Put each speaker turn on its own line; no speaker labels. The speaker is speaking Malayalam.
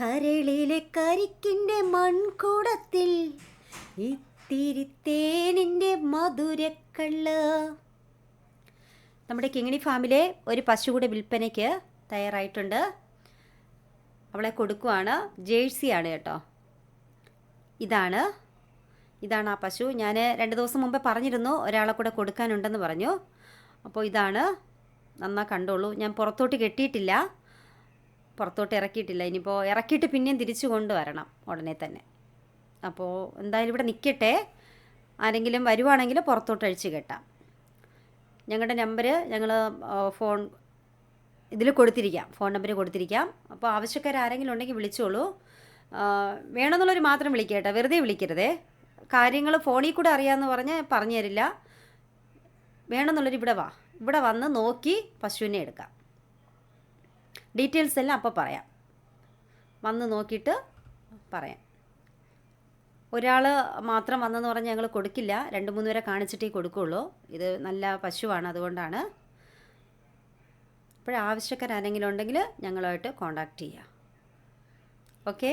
കരളിലെ കരിക്കിന്റെ മൺകൂടത്തിൽ ഇത്തിരി തേനിന്റെ നമ്മുടെ കിങ്ങിണി ഫാമിലെ ഒരു പശു കൂടെ വിൽപ്പനയ്ക്ക് തയ്യാറായിട്ടുണ്ട്. അവളെ കൊടുക്കുവാണ്. ജേഴ്സിയാണ് കേട്ടോ. ഇതാണ്. ഇതാണ് ആ പശു. ഞാൻ രണ്ട് ദിവസം മുമ്പേ പറഞ്ഞിരുന്നു ഒരാളെ കൂടെ കൊടുക്കാനുണ്ടെന്ന് പറഞ്ഞു. അപ്പോൾ ഇതാണ്. നന്നാ കണ്ടോളൂ. ഞാൻ പുറത്തോട്ട് കെട്ടിയിട്ടില്ല. പുറത്തോട്ട് ഇറക്കിയിട്ടില്ല. ഇനിയിപ്പോൾ ഇറക്കിയിട്ട് പിന്നെയും തിരിച്ചു കൊണ്ടുവരണം ഉടനെ തന്നെ. അപ്പോൾ എന്തായാലും ഇവിടെ നിൽക്കട്ടെ ആരെങ്കിലും വരുവാണെങ്കിൽ പുറത്തോട്ട് അഴിച്ച് കെട്ടാം. ഞങ്ങളുടെ നമ്പർ ഞങ്ങൾ ഫോൺ ഇതിൽ കൊടുത്തിരിക്കാം. Phone number കൊടുത്തിരിക്കാം. അപ്പോൾ ആവശ്യക്കാർ ആരെങ്കിലും ഉണ്ടെങ്കിൽ വിളിച്ചോളൂ. വേണമെന്നുള്ളവർ മാത്രം വിളിക്കട്ടെ വെറുതെ വിളിക്കരുതേ. കാര്യങ്ങൾ ഫോണിൽ കൂടെ അറിയാമെന്ന് പറഞ്ഞ് പറഞ്ഞു തരില്ല. വേണമെന്നുള്ളവർ ഇവിടെ വാ. ഇവിടെ വന്ന് നോക്കി പശുവിനെ എടുക്കാം. ഡീറ്റെയിൽസ് എല്ലാം അപ്പോൾ പറയാം. വന്ന് നോക്കിയിട്ട് പറയാം. ഒരാൾ മാത്രം വന്നെന്ന് പറഞ്ഞ് ഞങ്ങൾ കൊടുക്കില്ല. രണ്ട് മൂന്ന് പേരെ കാണിച്ചിട്ടേ കൊടുക്കുകയുള്ളൂ ഇത് നല്ല പശുവാണ് അതുകൊണ്ടാണ്. ഇപ്പോഴാവശ്യക്കാരെങ്കിലും ഉണ്ടെങ്കിൽ ഞങ്ങളുമായിട്ട് കോണ്ടാക്ട് ചെയ്യുക ഓക്കേ?